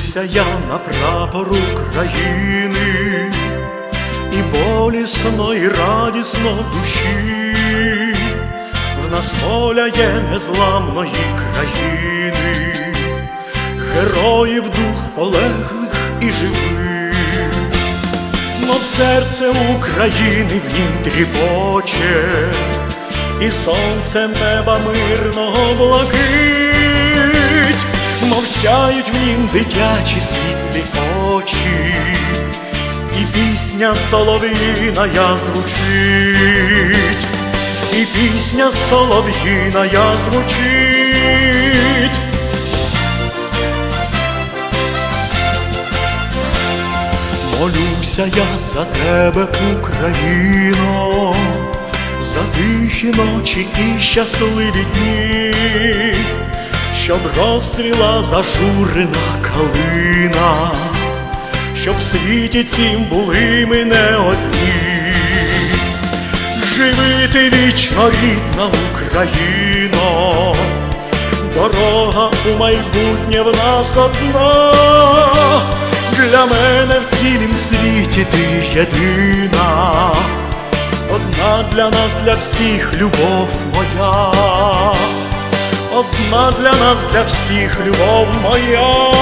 Дивлюся я на прапор України, і болісно, і радісно душі, в нас воля є незламної країни, героїв дух полеглих і живих, мов серце України в нім тріпоче, і сонце неба мирного блакить, сяють в нім дитячі світлі очі, і пісня солов'їна звучить, і пісня солов'їна звучить. Молюся я за тебе, Україно, за тихі ночі і щасливі дні, щоб розцвіла зажурена калина, щоб в світі цім були ми не одні. Живи ти вічно рідна Україно, дорога у майбутнє в нас одна. Для мене в цілім світі ти єдина, одна для нас, для всіх любов моя, одна для нас, для всіх любов моя.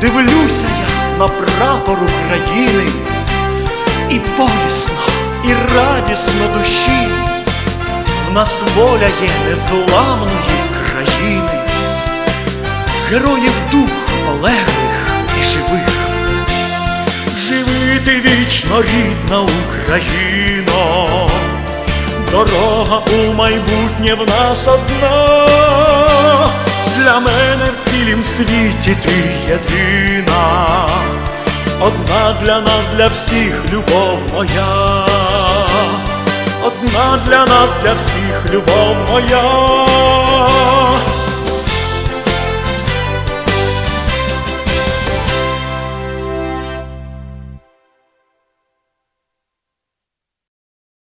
Дивлюся я на прапор України, і болісно, і радісно душі, в нас воля є незламної країни героїв дух полеглих і живих. Живи ти вічно рідна Україно, дорога у майбутнє в нас одна, для мене в цілім світі ти єдина, одна для нас, для всіх любов моя, одна для нас, для всіх любов моя.